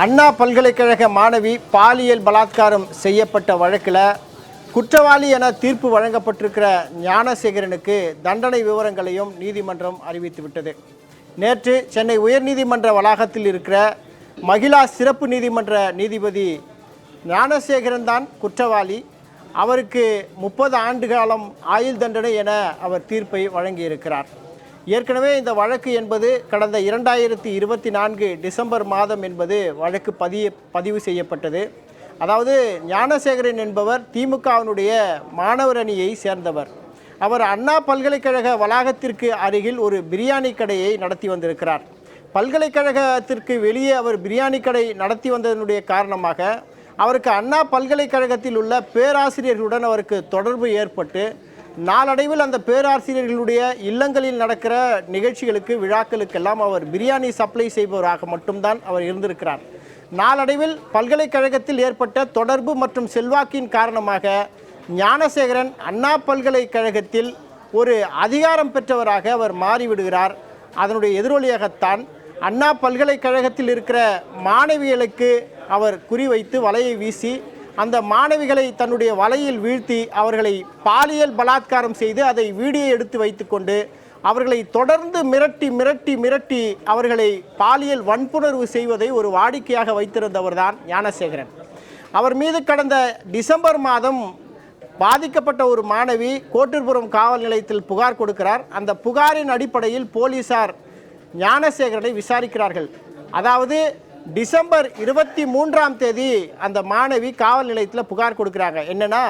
அண்ணா பல்கலைக்கழக மாணவி பாலியல் பலாத்காரம் செய்யப்பட்ட வழக்கில் குற்றவாளி என தீர்ப்பு வழங்கப்பட்டிருக்கிற ஞானசேகரனுக்கு தண்டனை விவரங்களையும் நீதிமன்றம் அறிவித்துவிட்டது. நேற்று சென்னை உயர்நீதிமன்ற வளாகத்தில் இருக்கிற மகிழா சிறப்பு நீதிமன்ற நீதிபதி ஞானசேகரன் தான் குற்றவாளி. அவருக்கு முப்பது ஆண்டு காலம் ஆயுள் தண்டனை என அவர் தீர்ப்பை வழங்கியிருக்கிறார். ஏற்கனவே இந்த வழக்கு என்பது கடந்த இரண்டாயிரத்தி இருபத்தி நான்கு டிசம்பர் மாதம் என்பது வழக்கு பதிய பதிவு செய்யப்பட்டது. அதாவது ஞானசேகரன் என்பவர் திமுகவினுடைய மாணவர் அணியை சேர்ந்தவர். அவர் அண்ணா பல்கலைக்கழக வளாகத்திற்கு அருகில் ஒரு பிரியாணி கடையை நடத்தி வந்திருக்கிறார். பல்கலைக்கழகத்திற்கு வெளியே அவர் பிரியாணி கடை நடத்தி வந்ததனுடைய காரணமாக அவருக்கு அண்ணா பல்கலைக்கழகத்தில் உள்ள பேராசிரியர்களுடன் அவருக்கு தொடர்பு ஏற்பட்டு நாளடைவில் அந்த பேராசிரியர்களுடைய இல்லங்களில் நடக்கிற நிகழ்ச்சிகளுக்கு விழாக்களுக்கெல்லாம் அவர் பிரியாணி சப்ளை செய்பவராக மட்டும்தான் அவர் இருந்திருக்கிறார். நாளடைவில் பல்கலைக்கழகத்தில் ஏற்பட்ட தொடர்பு மற்றும் செல்வாக்கின் காரணமாக ஞானசேகரன் அண்ணா பல்கலைக்கழகத்தில் ஒரு அதிகாரம் பெற்றவராக அவர் மாறிவிடுகிறார். அதனுடைய எதிரொலியாகத்தான் அண்ணா பல்கலைக்கழகத்தில் இருக்கிற மாணவிகளுக்கு அவர் குறிவைத்து வலையை வீசி அந்த மாணவிகளை தன்னுடைய வலையில் வீழ்த்தி அவர்களை பாலியல் பலாத்காரம் செய்து அதை வீடியோ எடுத்து வைத்துக்கொண்டு அவர்களை தொடர்ந்து மிரட்டி மிரட்டி மிரட்டி அவர்களை பாலியல் வன்புணர்வு செய்வதை ஒரு வாடிக்கையாக வைத்திருந்தவர் தான் ஞானசேகரன். அவர் மீது கடந்த டிசம்பர் மாதம் பாதிக்கப்பட்ட ஒரு மாணவி கோட்டூர்புரம் காவல் நிலையத்தில் புகார் கொடுக்கிறார். அந்த புகாரின் அடிப்படையில் போலீசார் ஞானசேகரனை விசாரிக்கிறார்கள். அதாவது டிசம்பர் இருபத்தி மூன்றாம் தேதி அந்த மாணவி காவல் நிலையத்தில் புகார் கொடுக்குறாங்க. என்னென்னா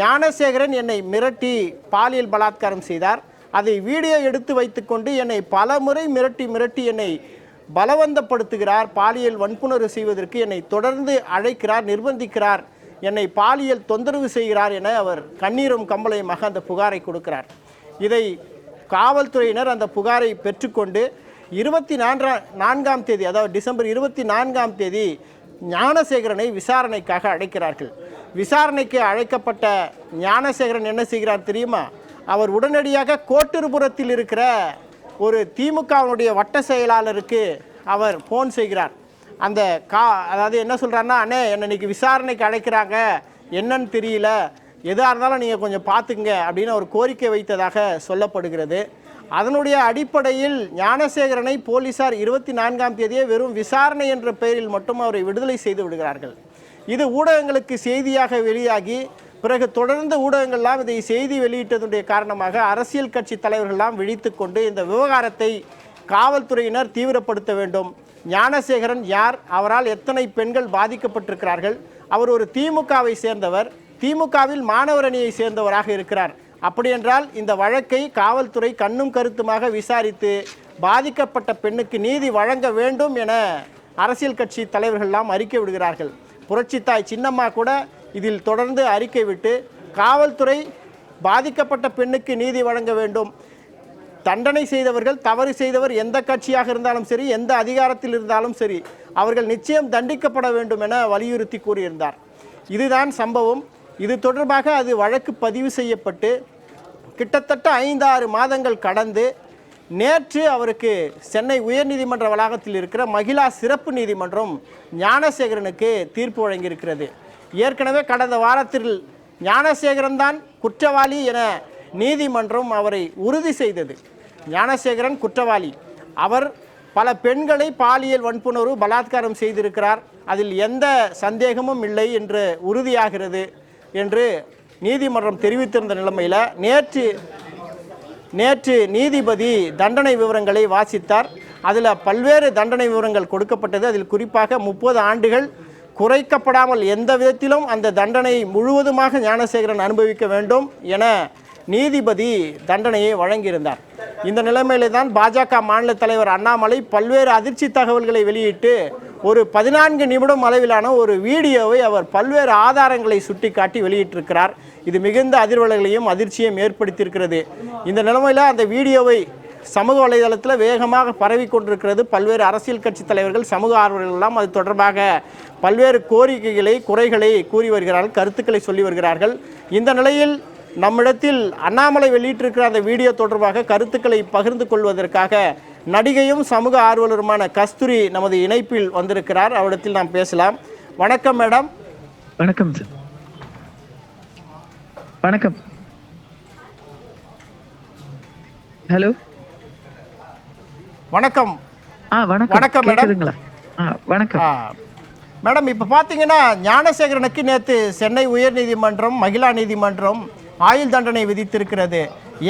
ஞானசேகரன் என்னை மிரட்டி பாலியல் பலாத்காரம் செய்தார். அதை வீடியோ எடுத்து வைத்துக்கொண்டு என்னை பலமுறை மிரட்டி மிரட்டி என்னை பலவந்தப்படுத்துகிறார். பாலியல் வன்புணர்வு செய்வதற்கு என்னை தொடர்ந்து அழைக்கிறார் நிர்பந்திக்கிறார். என்னை பாலியல் தொந்தரவு செய்கிறார் என அவர் கண்ணீரும் கம்பளையுமாக அந்த புகாரை கொடுக்கிறார். இதை காவல்துறையினர் அந்த புகாரை பெற்றுக்கொண்டு இருபத்தி நான்கா நான்காம் தேதி அதாவது டிசம்பர் இருபத்தி நான்காம் தேதி ஞானசேகரனை விசாரணைக்காக அழைக்கிறார்கள். விசாரணைக்கு அழைக்கப்பட்ட ஞானசேகரன் என்ன செய்கிறார் தெரியுமா? அவர் உடனடியாக கோட்டிருபுரத்தில் இருக்கிற ஒரு திமுகவினுடைய வட்ட செயலாளருக்கு அவர் ஃபோன் செய்கிறார். அந்த கா அதாவது என்ன சொல்கிறாருன்னா அண்ணே என்னை இன்னைக்கு விசாரணைக்கு அழைக்கிறாங்க. என்னன்னு தெரியல. எதாக இருந்தாலும் நீங்கள் கொஞ்சம் பார்த்துங்க அப்படின்னு அவர் கோரிக்கை வைத்ததாக சொல்லப்படுகிறது. அதனுடைய அடிப்படையில் ஞானசேகரனை போலீசார் இருபத்தி நான்காம் தேதியே வெறும் விசாரணை என்ற பெயரில் மட்டும் அவரை விடுதலை செய்து விடுகிறார்கள். இது ஊடகங்களுக்கு செய்தியாக வெளியாகி பிறகு தொடர்ந்து ஊடகங்கள்லாம் இதை செய்தி வெளியிட்டதுடைய காரணமாக அரசியல் கட்சி தலைவர்கள்லாம் விழித்து கொண்டு இந்த விவகாரத்தை காவல்துறையினர் தீவிரப்படுத்த வேண்டும். ஞானசேகரன் யார்? அவரால் எத்தனை பெண்கள் பாதிக்கப்பட்டிருக்கிறார்கள்? அவர் ஒரு திமுகவை சேர்ந்தவர். திமுகவில் மாணவர் அணியை சேர்ந்தவராக இருக்கிறார். அப்படியென்றால் இந்த வழக்கை காவல்துறை கண்ணும் கருத்துமாக விசாரித்து பாதிக்கப்பட்ட பெண்ணுக்கு நீதி வழங்க வேண்டும் என அரசியல் கட்சி தலைவர்கள்லாம் அறிக்கை விடுகிறார்கள். புரட்சித்தாய் சின்னம்மா கூட இதில் தொடர்ந்து அறிக்கை விட்டு காவல்துறை பாதிக்கப்பட்ட பெண்ணுக்கு நீதி வழங்க வேண்டும். தண்டனை செய்தவர்கள் தவறு செய்தவர் எந்த கட்சியாக இருந்தாலும் சரி எந்த அதிகாரத்தில் இருந்தாலும் சரி அவர்கள் நிச்சயம் தண்டிக்கப்பட வேண்டும் என வலியுறுத்தி கூறியிருந்தார். இதுதான் சம்பவம். இது தொடர்பாக அது வழக்கு பதிவு செய்யப்பட்டு கிட்டத்தட்ட ஐந்தாறு மாதங்கள் கடந்து நேற்று அவருக்கு சென்னை உயர்நீதிமன்ற வளாகத்தில் இருக்கிற மகிழா சிறப்பு நீதிமன்றம் ஞானசேகரனுக்கு தீர்ப்பு வழங்கியிருக்கிறது. ஏற்கனவே கடந்த வாரத்தில் ஞானசேகரன் தான் குற்றவாளி என நீதிமன்றம் அவரை உறுதி செய்தது. ஞானசேகரன் குற்றவாளி. அவர் பல பெண்களை பாலியல் வன்புணர்வு பலாத்காரம் செய்திருக்கிறார். அதில் எந்த சந்தேகமும் இல்லை என்று உறுதியாகிறது என்று நீதிமன்றம் தெரிவித்திருந்த நிலைமையில் நேற்று நேற்று நீதிபதி தண்டனை விவரங்களை வாசித்தார். அதில் பல்வேறு தண்டனை விவரங்கள் கொடுக்கப்பட்டது. அதில் குறிப்பாக முப்பது ஆண்டுகள் குறைக்கப்படாமல் எந்த விதத்திலும் அந்த தண்டனை முழுவதுமாக ஞானசேகரன் அனுபவிக்க வேண்டும் என நீதிபதி தண்டனையை வழங்கியிருந்தார். இந்த நிலைமையில தான் பாஜக மாநில தலைவர் அண்ணாமலை பல்வேறு அதிர்ச்சி தகவல்களை வெளியிட்டு ஒரு பதினான்கு நிமிடம் அளவிலான ஒரு வீடியோவை அவர் பல்வேறு ஆதாரங்களை சுட்டிக்காட்டி வெளியிட்டிருக்கிறார். இது மிகுந்த அதிர்வலைகளையும் அதிர்ச்சியையும் ஏற்படுத்தியிருக்கிறது. இந்த நிலைமையில் அந்த வீடியோவை சமூக வலைதளத்தில் வேகமாக பரவி கொண்டிருக்கிறது. பல்வேறு அரசியல் கட்சி தலைவர்கள் சமூக ஆர்வலர்கள்லாம் அது தொடர்பாக பல்வேறு கோரிக்கைகளை குறைகளை கூறி வருகிறார்கள் கருத்துக்களை சொல்லி வருகிறார்கள். இந்த நிலையில் நம்மிடத்தில் அண்ணாமலை வெளியிட்டிருக்கிற அந்த வீடியோ தொடர்பாக கருத்துக்களை பகிர்ந்து கொள்வதற்காக நடிகையும் சமூக ஆர்வலருமான கஸ்தூரி நமது இணைப்பில் வந்திருக்கிறார். அவரிடத்தில் நாம் பேசலாம். வணக்கம் மேடம். வணக்கம் சார். வணக்கம். ஹலோ வணக்கம். ஆ வணக்கம். வணக்கம், மேடம். ஆ வணக்கம். மேடம் இப்போ பார்த்தீங்கன்னா ஞானசேகரனுக்கு நேற்று சென்னை உயர்நீதிமன்றம் மகிழா நீதிமன்றம் ஆயுள் தண்டனை விதித்திருக்கிறது.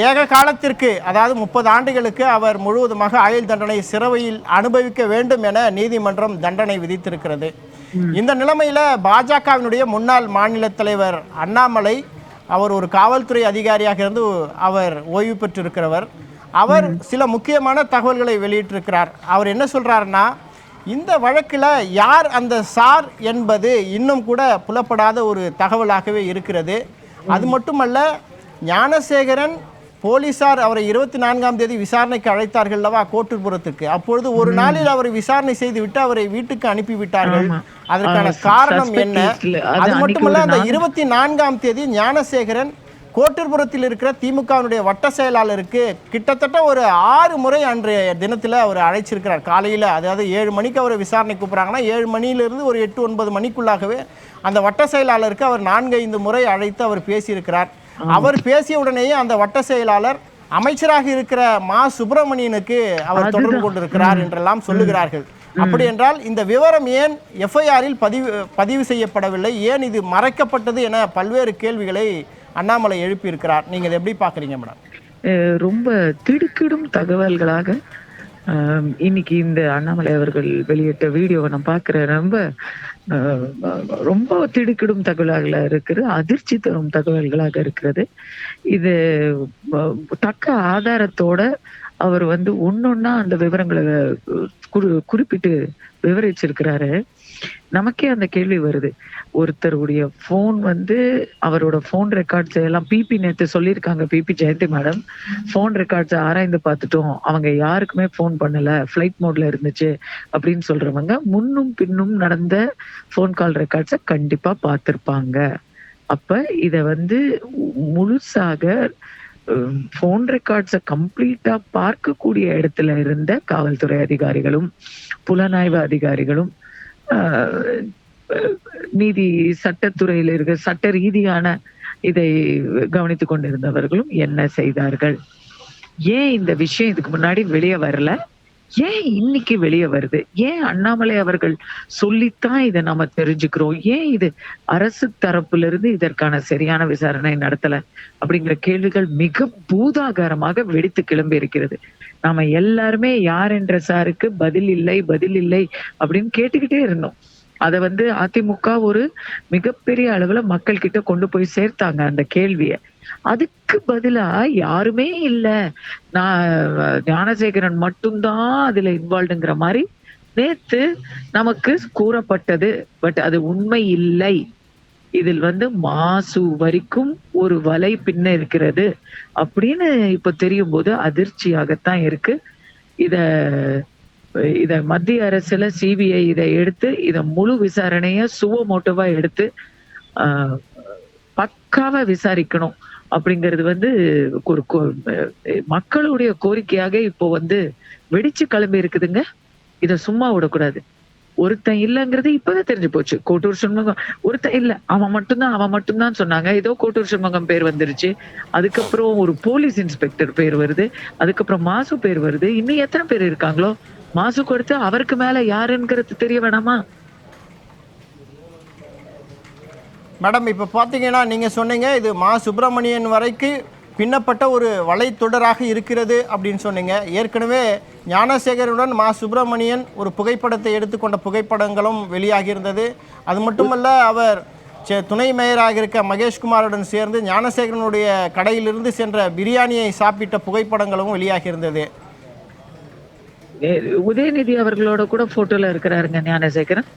ஏக காலத்திற்கு அதாவது முப்பது ஆண்டுகளுக்கு அவர் முழுவதுமாக ஆயுள் தண்டனை சிறவையில் அனுபவிக்க வேண்டும் என நீதிமன்றம் தண்டனை விதித்திருக்கிறது. இந்த நிலைமையில பாஜகவினுடைய முன்னாள் மாநில தலைவர் அண்ணாமலை அவர் ஒரு காவல்துறை அதிகாரியாக இருந்து அவர் ஓய்வு பெற்றிருக்கிறவர். அவர் சில முக்கியமான தகவல்களை வெளியிட்டிருக்கிறார். அவர் என்ன சொல்றாருன்னா இந்த வழக்கில் யார் அந்த சார் என்பது இன்னும் கூட புலப்படாத ஒரு தகவலாகவே இருக்கிறது. அது மட்டுமல்ல ஞானசேகரன் போலீசார் அவரை இருபத்தி நான்காம் தேதி விசாரணைக்கு அழைத்தார்கள் அல்லவா கோட்டூர்புரத்துக்கு அப்பொழுது ஒரு நாளில் அவரை விசாரணை செய்துவிட்டு அவரை வீட்டுக்கு அனுப்பிவிட்டார்கள். அதற்கான காரணம் என்ன. அது மட்டுமல்ல அந்த இருபத்தி நான்காம் தேதி ஞானசேகரன் கோட்டூர்புரத்தில் இருக்கிற திமுகவினுடைய வட்ட செயலாளருக்கு கிட்டத்தட்ட ஒரு ஆறு முறை அன்றைய தினத்தில் அவர் அழைச்சிருக்கிறார். காலையில் அதாவது ஏழு மணிக்கு அவரை விசாரணை கூப்பிட்றாங்கன்னா ஏழு மணியிலிருந்து ஒரு எட்டு ஒன்பது மணிக்குள்ளாகவே அந்த வட்ட செயலாளருக்கு அவர் நான்கு ஐந்து முறை அழைத்து அவர் பேசியிருக்கிறார். அவர் பேசிய உடனேயே அந்த வட்ட செயலாளர் அமைச்சராக இருக்கிற மா சுப்பிரமணியனுக்கு அவர் தொடர்பு. கொண்டிருக்கிறார் என்றெல்லாம் சொல்லுகிறார்கள். அப்படி என்றால் இந்த விவரம் ஏன் எஃப்ஐஆரில் பதிவு பதிவு செய்யப்படவில்லை? ஏன் இது மறைக்கப்பட்டது என பல்வேறு கேள்விகளை அண்ணாமலை எழுப்பியிருக்கிறார். நீங்க இதை எப்படி பாக்குறீங்க மேடம்? ரொம்ப திடுக்கிடும் தகவல்களாக இன்னைக்கு இந்த அண்ணாமலை அவர்கள் வெளியிட்ட வீடியோவை நான் பார்க்கிறேன். ரொம்ப ரொம்ப திடுக்கிடும் தகவல்களா இருக்குது அதிர்ச்சி தரும் தகவல்களாக இருக்கிறது. இது தக்க ஆதாரத்தோட அவர் வந்து ஒன்னொன்னா அந்த விவரங்களை குறி குறிப்பிட்டு விவரிச்சிருக்கிறாரு. நமக்கே அந்த கேள்வி வருது. ஒருத்தருடைய ஃபோன் வந்து அவரோட ஃபோன் ரெக்கார்ட்ஸ் எல்லாம் பிபி நேத்து சொல்லியிருக்காங்க PP Jayanthi madam phone records ஆராய்ந்து பார்த்துட்டோம். அவங்க யாருக்குமே ஃபோன் பண்ணல. ஃப்ளைட் மோட்ல இருந்துச்சு அப்படின்னு சொல்றவங்க முன்னும் பின்னும் நடந்த ஃபோன் கால் ரெக்கார்ட்ஸை கண்டிப்பா பார்த்திருப்பாங்க. அப்ப இத வந்து முழுசாக ஃபோன் ரெக்கார்ட்ஸை கம்ப்ளீட்டா பார்க்கக்கூடிய இடத்துல இருந்த காவல்துறை அதிகாரிகளும் புலனாய்வு அதிகாரிகளும் நீதி சட்டத்துறையில் இருக்க சட்ட ரீதியான இதை கவனித்துக் கொண்டிருந்தவர்களும் என்ன செய்தார்கள்? ஏன் இந்த விஷயம் இதுக்கு முன்னாடி வெளியே வரல? ஏன் இன்னைக்கு வெளியே வருது? ஏன் அண்ணாமலை அவர்கள் சொல்லித்தான் இதை நம்ம தெரிஞ்சுக்கிறோம்? ஏன் இது அரசு தரப்புல இருந்து இதற்கான சரியான விசாரணை நடத்தல? அப்படிங்கிற கேள்விகள் மிக பூதாகாரமாக வெடித்து கிளம்பி இருக்கிறது. நாம எல்லாருமே யார் என்ற சாருக்கு பதில் இல்லை பதில் இல்லை அப்படின்னு கேட்டுக்கிட்டே இருந்தோம். அதை வந்து அதிமுக ஒரு மிகப்பெரிய அளவுல மக்கள் கிட்ட கொண்டு போய் சேர்த்தாங்க அந்த கேள்வியை. அதுக்கு பதிலா யாருமே இல்ல. நான் ஞானசேகரன் மட்டும்தான் அதுல இன்வால்வ்டுங்கிற மாதிரி நேத்து நமக்கு கூறப்பட்டது. பட் அது உண்மை இல்லை. இதில் வந்து மாசு வரைக்கும் ஒரு வலை பின்ன இருக்கிறது. அப்படின்னு இப்ப தெரியும் போது அதிர்ச்சியாகத்தான் இருக்கு. இத இத மத்திய அரசுல சிபிஐ இதை எடுத்து இத முழு விசாரணைய சுவமோட்டோவா எடுத்து ஆஹ், பக்காவா விசாரிக்கணும். அப்படிங்கிறது வந்து ஒரு கோ- மக்களுடைய கோரிக்கையாக இப்போ வந்து வெடிச்சு கிளம்பி இருக்குதுங்க. இதை சும்மா விடக்கூடாது. ஒருத்தன் இல்லைங்கிறது இப்பதான் தெரிஞ்சு போச்சு. கோட்டூர் சண்முகம் ஒருத்தன் இல்ல. அவன் மட்டும்தான் அவன் மட்டும்தான் சொன்னாங்க. ஏதோ கோட்டூர் சண்முகம் பேர் வந்துருச்சு. அதுக்கப்புறம் ஒரு போலீஸ் இன்ஸ்பெக்டர் பேர் வருது. அதுக்கப்புறம் மாசு பேர் வருது. இன்னும் எத்தனை பேர் இருக்காங்களோ? மாசு கொடுத்து அவருக்கு மேல யாருங்கிறது தெரிய வேணாமா? மேடம் இப்போ பார்த்தீங்கன்னா நீங்கள் சொன்னீங்க இது மா. சுப்பிரமணியன் வரைக்கும் பின்னப்பட்ட ஒரு வலைத்தொடராக இருக்கிறது அப்படின்னு சொன்னீங்க. ஏற்கனவே ஞானசேகருடன் மா. சுப்பிரமணியன் ஒரு புகைப்படத்தை எடுத்துக்கொண்ட புகைப்படங்களும் வெளியாகியிருந்தது. அது மட்டுமல்ல அவர் துணை மேயராக இருக்க மகேஷ்குமாருடன் சேர்ந்து ஞானசேகரனுடைய கடையிலிருந்து சென்ற பிரியாணியை சாப்பிட்ட புகைப்படங்களும் வெளியாகியிருந்தது. உதயநிதி அவர்களோட கூட போட்டோல இருக்கிறாருங்க ஞானசேகரன்.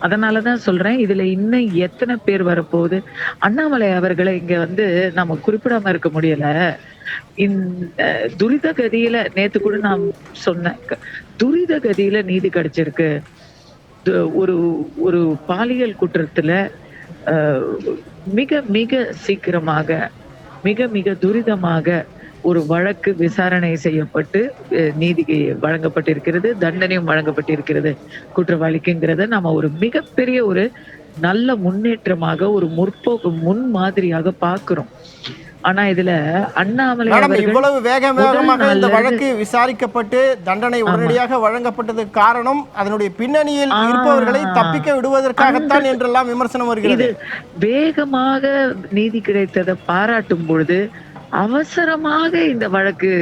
அதனாலதான் சொல்றேன் இதுல இன்னும் எத்தனை பேர் வரப்போகுது? அண்ணாமலை அவர்களை இங்க வந்து நம்ம குறிப்பிடாம இருக்க முடியல. இந்த துரித கதியில நேத்து கூட நான் சொன்னேன். க- துரித கதியில நீதி கிடைச்சிருக்கு. ஒரு ஒரு பாலியல் குற்றத்துல மிக மிக சீக்கிரமாக மிக மிக துரிதமாக ஒரு வழக்கு விசாரணை செய்யப்பட்டு நீதி வழங்கப்பட்டிருக்கிறது தண்டனையும் வழங்கப்பட்டிருக்கிறது. குற்றவாளிக்குங்கிறத நம்ம ஒரு மிகப்பெரிய ஒரு நல்ல முன்னேற்றமாக ஒரு முற்போக்கு முன் மாதிரியாக பார்க்கிறோம். ஆனா இதுல அண்ணாமலை இவ்வளவு வேக வேகமாக இந்த வழக்கு விசாரிக்கப்பட்டு தண்டனை உடனடியாக வழங்கப்பட்டதுக்கு காரணம் அதனுடைய பின்னணியில். இருப்பவர்களை தப்பிக்க விடுவதற்காகத்தான் என்றெல்லாம் விமர்சனம் வருகிறது. வேகமாக நீதி கிடைத்ததை பாராட்டும் பொழுது அவசரமாக இந்த வழக்கு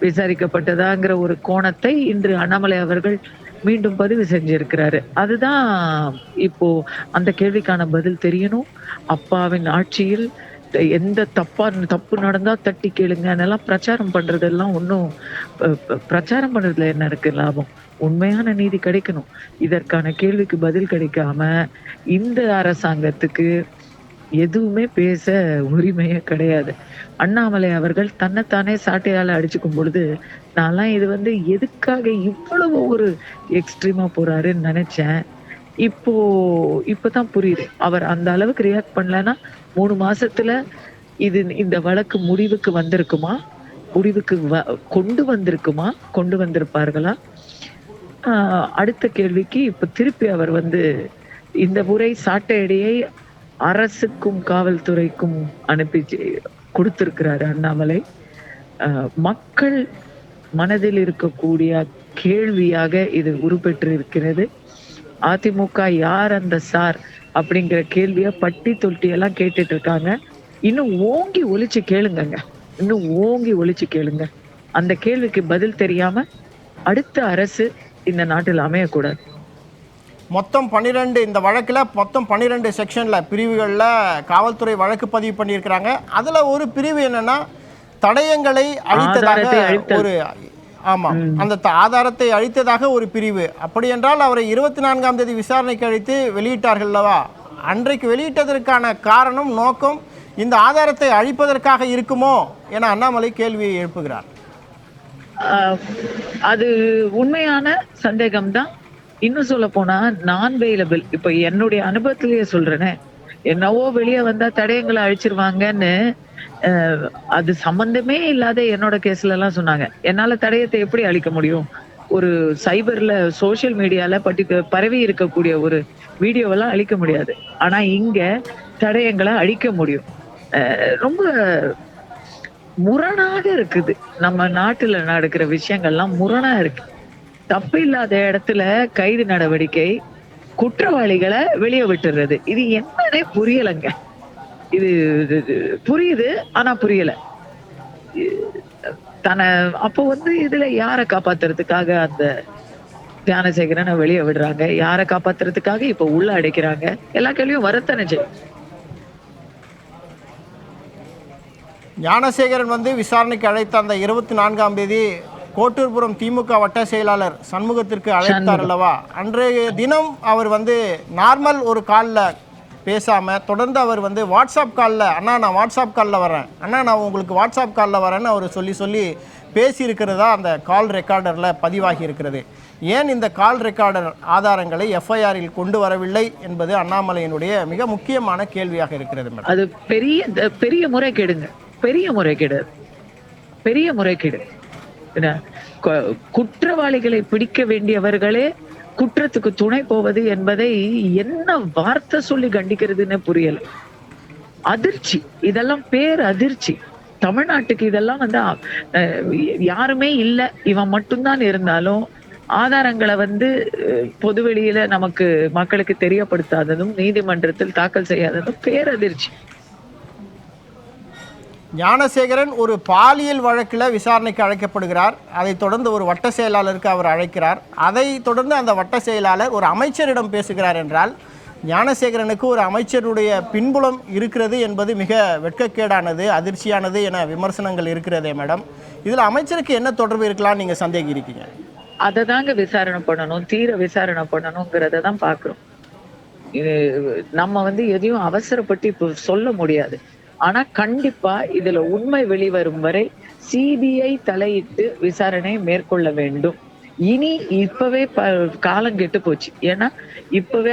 விசாரிக்கப்பட்டதாங்கிற ஒரு கோணத்தை இன்று அண்ணாமலை அவர்கள் மீண்டும் பதிவு செஞ்சிருக்கிறாரு. அதுதான் இப்போ அந்த கேள்விக்கான பதில் தெரியணும். அப்பாவின் ஆட்சியில் எந்த தப்பா தப்பு நடந்தா தட்டி கேளுங்கன்னெல்லாம் பிரச்சாரம் பண்றதெல்லாம் ஒன்றும் பிரச்சாரம் பண்றதுல என்ன இருக்கு லாபம்? உண்மையான நீதி கிடைக்கணும். இதற்கான கேள்விக்கு பதில் கிடைக்காம இந்த அரசாங்கத்துக்கு எதுவுமே பேச உரிமையே கிடையாது. அண்ணாமலை அவர்கள் தன்னைத்தானே சாட்டையால் அடிச்சுக்கும் பொழுது நான்லாம் இது வந்து எதுக்காக இவ்வளவு ஒரு எக்ஸ்ட்ரீமா போறாருன்னு நினைச்சேன். இப்போ இப்பதான் புரியுது. அவர் அந்த அளவுக்கு ரியாக்ட் பண்ணலன்னா மூணு மாசத்துல இது இந்த வழக்கு முடிவுக்கு வந்திருக்குமா? முடிவுக்கு வ- கொண்டு வந்திருக்குமா? கொண்டு வந்திருப்பார்களா? அடுத்த கேள்விக்கு இப்ப திருப்பி அவர் வந்து இந்த முறை சாட்டையடியை அரசுக்கும் காவல்துறைக்கும் அனுப்பி செ- கொடுத்திருக்கிறாரு அண்ணாமலை. மக்கள் மனதில் இருக்கக்கூடிய கேள்வியாக இது உருப்பெற்று இருக்கிறது அதிமுக யார் அந்த சார் அப்படிங்கிற கேள்விய பட்டி தொட்டி எல்லாம் கேட்டுட்டு இருக்காங்க இன்னும் ஓங்கி ஒழிச்சு கேளுங்கங்க. இன்னும் ஓங்கி ஒழிச்சு கேளுங்க. அந்த கேள்விக்கு பதில் தெரியாம அடுத்த அரசு இந்த நாட்டில் அமையக்கூடாது. மொத்தம் பன்னிரெண்டு இந்த வழக்கில் மொத்தம் பன்னிரெண்டு செக்ஷனில் பிரிவுகளில் காவல்துறை வழக்கு பதிவு பண்ணியிருக்கிறாங்க. அதில் ஒரு பிரிவு என்னன்னா தடயங்களை அழித்ததாக. ஒரு ஆமாம் அந்த த- ஆதாரத்தை அழித்ததாக ஒரு பிரிவு. அப்படி என்றால் அவரை இருபத்தி நான்காம் தேதி விசாரணைக்கு அழைத்து வெளியிட்டார்கள் அல்லவா? அன்றைக்கு வெளியிட்டதற்கான காரணம் நோக்கம் இந்த ஆதாரத்தை அழிப்பதற்காக இருக்குமோ என அண்ணாமலை கேள்வியை எழுப்புகிறார். ஆஹ் அது உண்மையான சந்தேகம்தான். இன்னும் சொல்ல போனா நான் வெயிலபிள் இப்ப என்னுடைய அனுபவத்திலேயே சொல்றேனே. என்னவோ வெளியே வந்தா தடயங்களை அழிச்சிருவாங்கன்னு அது சம்பந்தமே இல்லாத என்னோட கேஸ்ல எல்லாம் சொன்னாங்க. என்னால தடயத்தை எப்படி அழிக்க முடியும்? ஒரு சைபர்ல சோஷியல் மீடியால பட்டி பரவி இருக்கக்கூடிய ஒரு வீடியோவெல்லாம் அழிக்க முடியாது. ஆனா இங்க தடயங்களை அழிக்க முடியும். ரொம்ப முரணாக இருக்குது. நம்ம நாட்டுல நடக்கிற விஷயங்கள்லாம் முரணா இருக்கு. தப்பு இல்லாத இடத்துல கைது நடவடிக்கை குற்றவாளிகளை வெளியே விட்டுறது. இது என்னன்னே புரியலைங்க. இது புரியுது ஆனா புரியல. தன்னை தன அப்போ வந்து இதுல யாரை காப்பாத்துறதுக்காக அந்த தியானசேகரனை வெளியே விடுறாங்க? யாரை காப்பாத்துறதுக்காக இப்ப உள்ள அடைக்கிறாங்க? எல்லா கேள்வியும் வரத்தானே செய்யும். ஞானசேகரன் வந்து விசாரணைக்கு அழைத்த அந்த இருபத்தி நான்காம் தேதி கோட்டூர்புரம் திமுக வட்ட செயலாளர் சண்முகத்திற்கு அழைத்தார் அல்லவா? அன்றைய தினம் அவர் வந்து நார்மல் ஒரு காலில் பேசாம தொடர்ந்து அவர் வந்து வாட்ஸ்அப் காலில் அண்ணா நான் வாட்ஸ்அப் காலில் வரேன். அண்ணா நான் உங்களுக்கு வாட்ஸ்அப் காலில் வரேன்னு அவர் சொல்லி சொல்லி பேசியிருக்கிறதா அந்த கால் ரெக்கார்டரில் பதிவாகி இருக்கிறது. ஏன் இந்த கால் ரெக்கார்டர் ஆதாரங்களை எஃப்ஐஆரில் கொண்டு வரவில்லை என்பது அண்ணாமலையினுடைய மிக முக்கியமான கேள்வியாக இருக்கிறது மேடம். அது பெரிய பெரிய முறைகேடுங்க. பெரிய முறைகேடு. பெரிய முறைகேடு. குற்றவாளிகளை பிடிக்க வேண்டியவர்களே குற்றத்துக்கு துணை போவது என்பதை என்ன வார்த்தை சொல்லி கண்டிக்கிறதுன்னு புரியல. அதிர்ச்சி. இதெல்லாம் பேர் அதிர்ச்சி. தமிழ்நாட்டுக்கு இதெல்லாம் வந்து அஹ், யாருமே இல்லை. இவன் மட்டும்தான் இருந்தாலும் ஆதாரங்களை வந்து பொதுவெளியில நமக்கு மக்களுக்கு தெரியப்படுத்தாததும் நீதிமன்றத்தில் தாக்கல் செய்யாததும் பேரதிர்ச்சி ஞானசேகரன் ஒரு பாலியல் வழக்கில் விசாரணைக்கு அழைக்கப்படுகிறார். அதைத் தொடர்ந்து ஒரு வட்ட செயலாளருக்கு அவர் அழைக்கிறார். அதை தொடர்ந்து அந்த வட்ட செயலாளர் ஒரு அமைச்சரிடம் பேசுகிறார் என்றால் ஞானசேகரனுக்கு ஒரு அமைச்சருடைய பின்புலம் இருக்கிறது என்பது மிக வெட்கக்கேடானது அதிர்ச்சியானது என விமர்சனங்கள் இருக்கிறதே மேடம். இதில் அமைச்சருக்கு என்ன தொடர்பு இருக்கலாம் நீங்கள் சந்தேகிக்கிறீங்க? அதை தாங்க விசாரணை பண்ணணும் தீர விசாரணை பண்ணணுங்கிறத தான் பார்க்குறோம். இது நம்ம வந்து எதையும் அவசரப்பட்டு இப்போ சொல்ல முடியாது. ஆனா கண்டிப்பா இதுல உண்மை வெளிவரும் வரை சிபிஐ தலையிட்டு விசாரணை மேற்கொள்ள வேண்டும். இனி இப்பவே ப காலம் கெட்டு போச்சு. ஏன்னா இப்பவே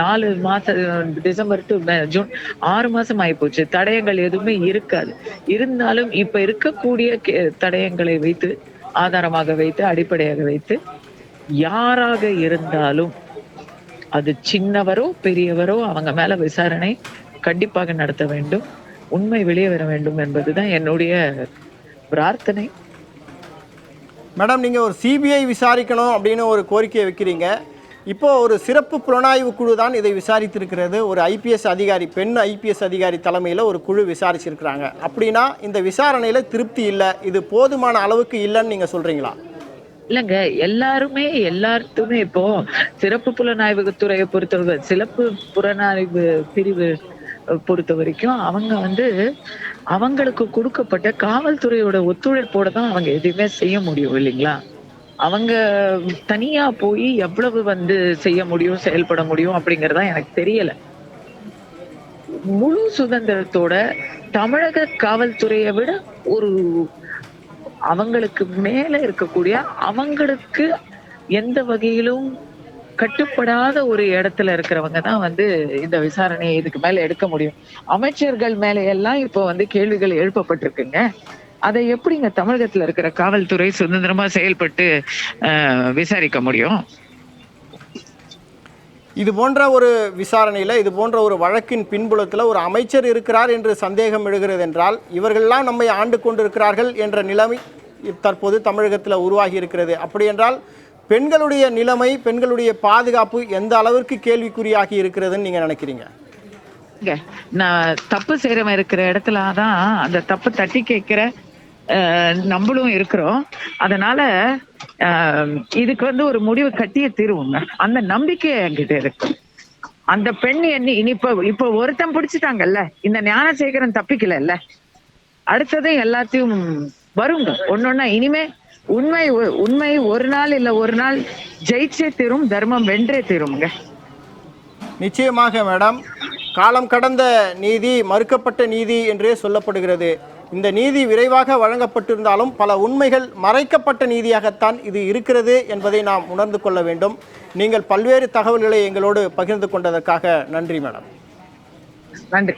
நாலு மாசம் டிசம்பர் டு ஜூன் ஆறு மாசம் ஆகி போச்சு. தடயங்கள் எதுவுமே இருக்காது. இருந்தாலும் இப்ப இருக்கக்கூடிய தடயங்களை வைத்து ஆதாரமாக வைத்து அடிப்படையாக வைத்து யாராக இருந்தாலும் அது சின்னவரோ பெரியவரோ அவங்க மேல விசாரணை கண்டிப்பாக நடத்த வேண்டும். உண்மை வெளியே வர வேண்டும் என்பதுதான் என்னுடைய பிரார்த்தனை. மேடம் நீங்கள் ஒரு சிபிஐ விசாரிக்கணும் அப்படின்னு ஒரு கோரிக்கையை வைக்கிறீங்க. இப்போ ஒரு சிறப்பு புலனாய்வு குழு தான் இதை விசாரித்திருக்கிறது. ஒரு ஐபிஎஸ் அதிகாரி பெண் ஐபிஎஸ் அதிகாரி தலைமையில் ஒரு குழு விசாரிச்சிருக்கிறாங்க. அப்படின்னா இந்த விசாரணையில் திருப்தி இல்லை. இது போதுமான அளவுக்கு இல்லைன்னு நீங்கள் சொல்கிறீங்களா இல்லைங்க எல்லாருமே எல்லாத்துமே இப்போ சிறப்பு புலனாய்வு துறையை பொறுத்தவரை சிறப்பு புலனாய்வு பிரிவு பொறுத்த வரைக்கும் அவங்க வந்து அவங்களுக்கு கொடுக்கப்பட்ட காவல்துறையோட ஒத்துழைப்போட தான் அவங்க எதுவுமே செய்ய முடியும் இல்லைங்களா? அவங்க தனியா போய் எவ்வளவு வந்து செய்ய முடியும் செயல்பட முடியும் அப்படிங்கறதா எனக்கு தெரியல. முழு சுதந்திரத்தோட தமிழக காவல்துறையை விட ஒரு அவங்களுக்கு மேல இருக்கக்கூடிய அவங்களுக்கு எந்த வகையிலும் கட்டுப்படாத ஒரு இடத்துல இருக்கிறவங்க தான் வந்து இந்த விசாரணையை இதுக்கு மேல எடுக்க முடியும். அமைச்சர்கள் மேல எல்லாம் இப்போ வந்து கேள்விகள் எழுப்பப்பட்டிருக்குங்க. அதை எப்படிங்க தமிழகத்துல இருக்கிற காவல்துறை சுதந்திரமா செயல்பட்டு அஹ், விசாரிக்க முடியும்? இது போன்ற ஒரு விசாரணையில் இது போன்ற ஒரு வழக்கின் பின்புலத்தில் ஒரு அமைச்சர் இருக்கிறார் என்று சந்தேகம் எழுகிறது என்றால் இவர்கள்லாம் நம்மை ஆண்டு கொண்டிருக்கிறார்கள் என்ற நிலைமை தற்போது தமிழகத்தில் உருவாகி இருக்கிறது. அப்படி என்றால் பெண்களுடைய நிலைமை பெண்களுடைய பாதுகாப்பு எந்த அளவிற்கு கேள்விக்குறியாகி இருக்கிறதுன்னு நீங்கள் நினைக்கிறீங்க? நான் தப்பு செய்யறவன் இருக்கிற இடத்துல தான் அந்த தப்பு தட்டி கேட்கிற அஹ், நம்மளும் இருக்கிறோம். அதனால இதுக்கு வந்து ஒரு முடிவு கட்டிய தீருவோங்க. அந்த நம்பிக்கை என்கிட்ட இருக்கு. அந்த பெண் என்ன இப்ப இப்ப ஒருத்தன் பிடிச்சிட்டாங்கல்ல இந்த ஞானசேகரன் தப்பிக்கல அடுத்தது எல்லாத்தையும் வருங்க. ஒன்னொன்னா இனிமே உண்மை உண்மை ஒரு நாள் இல்ல ஒரு நாள் ஜெயிச்சே தீரும் தர்மம் வென்றே தீரும்ங்க. நிச்சயமாக மேடம். காலம் கடந்த நீதி மறுக்கப்பட்ட நீதி என்றே சொல்லப்படுகிறது. இந்த நீதி விரைவாக வழங்கப்பட்டிருந்தாலும் பல உண்மைகள் மறைக்கப்பட்ட நீதியாகத்தான் இது இருக்கிறது என்பதை நாம் உணர்ந்து கொள்ள வேண்டும். நீங்கள் பல்வேறு தகவல்களை எங்களோடு பகிர்ந்து கொண்டதற்காக நன்றி மேடம். நன்றி.